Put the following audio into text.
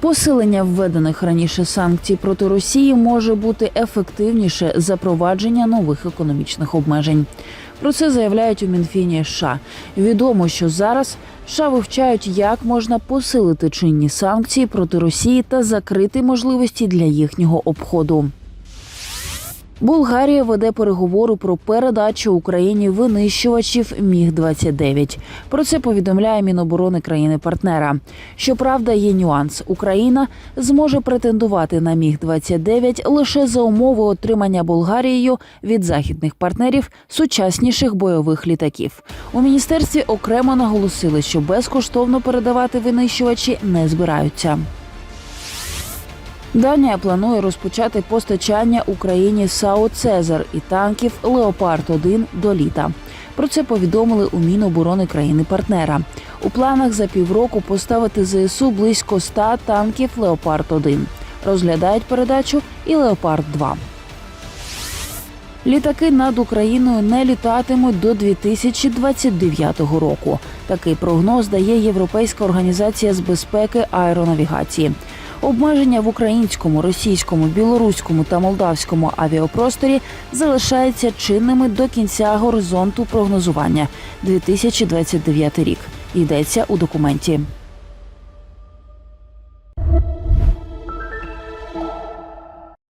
Посилення введених раніше санкцій проти Росії може бути ефективніше запровадження нових економічних обмежень. Про це заявляють у Мінфіні США. Відомо, що зараз США вивчають, як можна посилити чинні санкції проти Росії та закрити можливості для їхнього обходу. Болгарія веде переговори про передачу Україні винищувачів Міг 29 Про це повідомляє Міноборони країни-партнера. Щоправда, є нюанс: Україна зможе претендувати на Міг 29 лише за умови отримання Болгарією від західних партнерів сучасніших бойових літаків. У міністерстві окремо наголосили, що безкоштовно передавати винищувачі не збираються. Данія планує розпочати постачання Україні САУ Цезар і танків Леопард 1 до літа. Про це повідомили у Міноборони країни-партнера. У планах за півроку поставити ЗСУ близько 100 танків Леопард 1 Розглядають передачу і Леопард 2 Літаки над Україною не літатимуть до 2029 року. Такий прогноз дає Європейська організація з безпеки аеронавігації. Обмеження в українському, російському, білоруському та молдавському авіапросторі залишаються чинними до кінця горизонту прогнозування 2029 рік. Йдеться у документі.